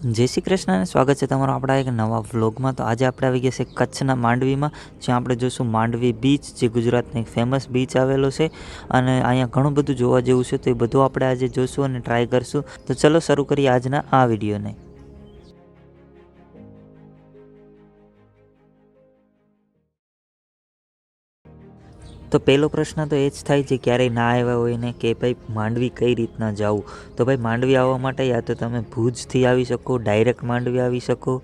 જય શ્રી કૃષ્ણ સ્વાગત છે તમારું આપણા એક નવા વ્લોગમાં. તો આજે આપણે આવી ગયા છે કચ્છના માંડવીમાં, જ્યાં આપણે જોઈશું માંડવી બીચ જે ગુજરાતનો એક ફેમસ બીચ આવેલો છે. અને અહીંયા ઘણું બધું જોવા જેવું છે, તો એ બધું આપણે આજે જોઈશું અને ટ્રાય કરશું. તો ચલો શરૂ કરીએ આજના આ વિડીયોને. તો પહેલો પ્રશ્ન તો એ જ થાય છે, ક્યારેય ના આવ્યા હોય ને કે ભાઈ માંડવી કઈ રીતના જવું? તો ભાઈ માંડવી આવવા માટે યા તો તમે ભુજથી આવી શકો ડાયરેક્ટ માંડવી આવી શકો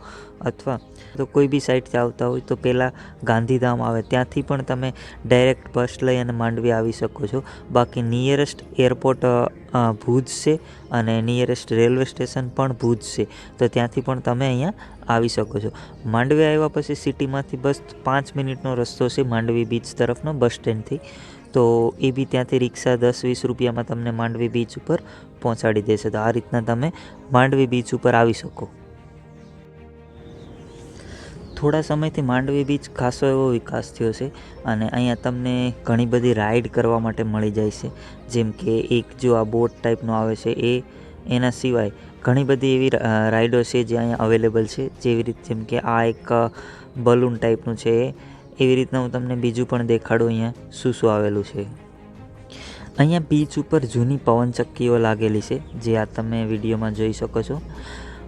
અથવા તો કોઈ બી સાઈડથી આવતા હોય તો પહેલાં ગાંધીધામ આવે. ત્યાંથી પણ તમે ડાયરેક્ટ બસ લઈ અને માંડવી આવી શકો છો. બાકી નિયરેસ્ટ એરપોર્ટ ભુજ છે અને નિયરેસ્ટ રેલવે સ્ટેશન પણ ભુજ છે. તો ત્યાંથી પણ તમે અહીંયા આવી શકો છો. માંડવી આવ્યા પછી સિટીમાંથી બસ પાંચ મિનિટનો રસ્તો છે માંડવી બીચ તરફનો બસ સ્ટેન્ડથી. તો એ બી ત્યાંથી રિક્ષા દસ વીસ રૂપિયામાં તમને માંડવી બીચ ઉપર પહોંચાડી દેશે. તો આ રીતના તમે માંડવી બીચ ઉપર આવી શકો. થોડા સમયથી માંડવી બીચ ખાસો એવો વિકાસ થયો છે અને અહીંયા તમને ઘણી બધી રાઈડ કરવા માટે મળી જાય છે. જેમ કે એક જો આ બોટ ટાઈપનો આવે છે, એ એના સિવાય ઘણી બધી એવી રાઈડો છે જે અહીંયા અવેલેબલ છે. જેવી રીતે જેમ કે આ એક બલૂન ટાઈપનું છે એવી રીતના હું તમને બીજું પણ દેખાડું, અહીંયા શું શું આવેલું છે. અહીંયા બીચ ઉપર જૂની પવનચક્કીઓ લાગેલી છે, જે આ તમે વિડીયોમાં જોઈ શકો છો.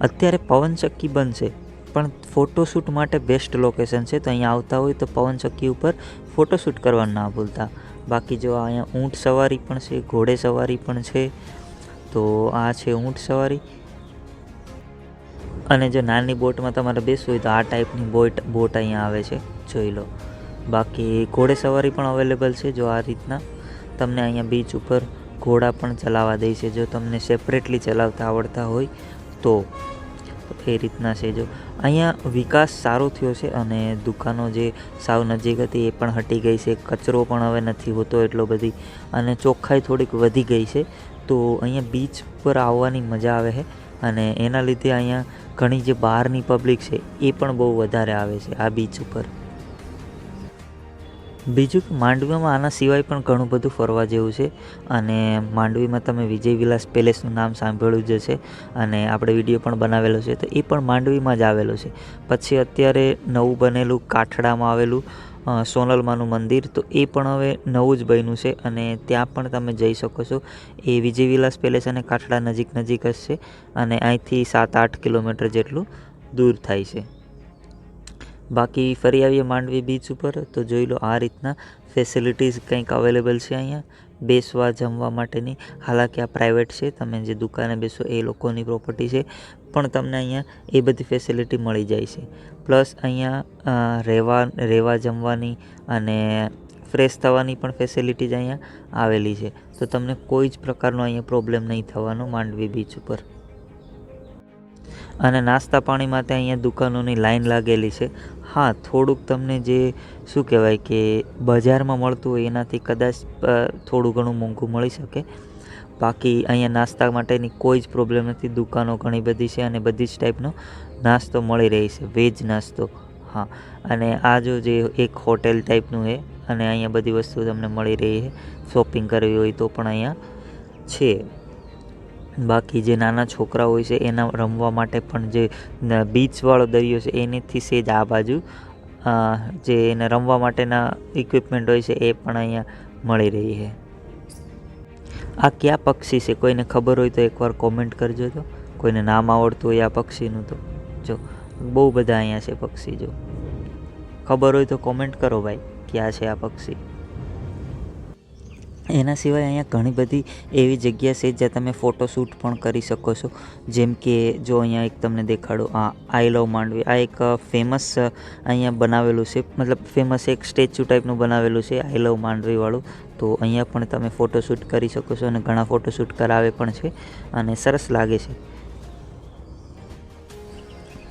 અત્યારે પવનચક્કી બનશે પણ ફોટોશૂટ માટે બેસ્ટ લોકેશન છે. તો અહીંયા આવતા હોય તો પવનચક્કી ઉપર ફોટોશૂટ કરવાનું ના ભૂલતા. બાકી જો અહીંયા ઊંટ સવારી પણ છે, ઘોડે સવારી પણ છે, તો આ છે ઊંટ સવારી. અને જો નાની બોટમાં તમારે બેસવું હોય તો આ ટાઈપની બોટ બોટ અહીંયા આવે છે. જોઈ લો. બાકી ઘોડે સવારી પણ અવેલેબલ છે જો આ રીતના. તમને અહીંયા બીચ ઉપર ઘોડા પણ ચલાવવા દે છે. જો તમને સેપરેટલી ચલાવતા આવડતા હોય તો. એ રીતના છે જો. અહીંયા વિકાસ સારો થયો છે અને દુકાનો જે સાવ નજીક હતી એ પણ હટી ગઈ છે. કચરો પણ હવે નથી હોતો એટલો બધી. અને ચોખ્ખાઈ થોડીક વધી ગઈ છે. તો અહીંયા બીચ પર આવવાની મજા આવે છે. અને એના લીધે અહીંયા ઘણી જે બહારની પબ્લિક છે એ પણ બહુ વધારે આવે છે આ બીચ ઉપર. બીજું કે માંડવીમાં આના સિવાય પણ ઘણું બધું ફરવા જેવું છે અને માંડવીમાં તમે વિજય વિલાસ પેલેસનું નામ સાંભળ્યું જ છે અને આપણે વીડિયો પણ બનાવેલો છે તો એ પણ માંડવીમાં જ આવેલો છે. પછી અત્યારે નવું બનેલું કાઠડામાં આવેલું સોનલમાનું મંદિર તો એ પણ હવે નવું જ બન્યું છે અને ત્યાં પણ તમે જઈ શકો છો. એ વિજય વિલાસ પેલેસ અને કાઠડા નજીક નજીક જ છે અને અહીંથી સાત આઠ કિલોમીટર જેટલું દૂર થાય છે. બાકી ફરી આવીએ માંડવી બીચ ઉપર. તો જોઈ લો આ રીતના ફેસિલિટીઝ કંઈક અવેલેબલ છે અહીંયા. બેસવા, જમવા માટેની. હાલાકી આ પ્રાઇવેટ છે. તમે જે દુકાને બેસો એ લોકોની પ્રોપર્ટી છે. પણ તમને અહીંયા એ બધી ફેસિલિટી મળી જાય છે. પ્લસ અહીંયા રહેવા રહેવા જમવાની અને ફ્રેશ થવાની પણ ફેસિલિટીઝ અહીંયા આવેલી છે. તો તમને કોઈ જ પ્રકારનો અહીંયા પ્રોબ્લેમ નહીં થવાનો માંડવી બીચ ઉપર. અને નાસ્તા પાણી માટે અહીંયા દુકાનોની લાઈન લાગેલી છે. હા, થોડુંક તમને જે શું કહેવાય કે બજારમાં મળતું હોય એનાથી કદાચ થોડું ઘણું મોંઘું મળી શકે. બાકી અહીંયા નાસ્તા માટેની કોઈ જ પ્રોબ્લેમ નથી. દુકાનો ઘણી બધી છે અને બધી જ ટાઈપનો નાસ્તો મળી રહી છે. વેજ નાસ્તો, હા. અને આ જો જે એક હોટેલ ટાઈપનું છે અને અહીંયા બધી વસ્તુ તમને મળી રહી છે. શોપિંગ કરવી હોય તો પણ અહીંયા છે. બાકી જે નાના છોકરા હોય છે, એના રમવા માટે પણ જે બીચવાળો દરિયો છે, એનેથી સેજ આ બાજુ. જે એને રમવા માટેના ઇક્વિપમેન્ટ હોય છે, એ પણ અહીંયા મળી રહી છે. આ કયા પક્ષી છે? કોઈને ખબર હોય તો એકવાર કોમેન્ટ કરજો તો. કોઈને નામ આવડતું હોય આ પક્ષીનું તો. જો, બહુ બધા અહીંયા છે પક્ષી જો. ખબર હોય તો કોમેન્ટ કરો ભાઈ, ક્યાં છે આ પક્ષી? એના સિવાય અહીંયા ઘણી બધી એવી જગ્યા છે જ્યાં તમે ફોટોશૂટ પણ કરી શકો છો. જેમ કે જો અહીંયા એક તમને દેખાડું, આ આઈ લવ માંડવી આ એક ફેમસ અહીંયા બનાવેલું છે. મતલબ ફેમસ એક સ્ટેચ્યુ ટાઈપનું બનાવેલું છે આઈ લવ માંડવીવાળું તો અહીંયા પણ તમે ફોટોશૂટ કરી શકો છો અને ઘણા ફોટોશૂટ કરાવે પણ છે અને સરસ લાગે છે.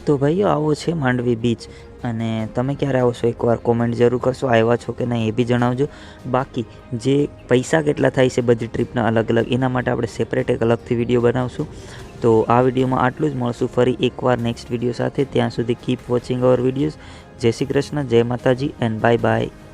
તો ભાઈઓ, આવો છે માંડવી બીચ અને તમે ક્યારે આવશો એકવાર કોમેન્ટ જરૂર કરશો, આવ્યા છો કે નહીં એ બી જણાવજો. બાકી જે પૈસા કેટલા થાય છે બધી ટ્રીપના અલગ અલગ, એના માટે આપણે સેપરેટ એક અલગથી વીડિયો બનાવશું. તો આ વિડીયોમાં આટલું જ. મળશું ફરી એકવાર નેક્સ્ટ વીડિયો સાથે. ત્યાં સુધી કીપ વોચિંગ અવર વિડીયોઝ જય શ્રી કૃષ્ણ, જય માતાજી એન્ડ બાય બાય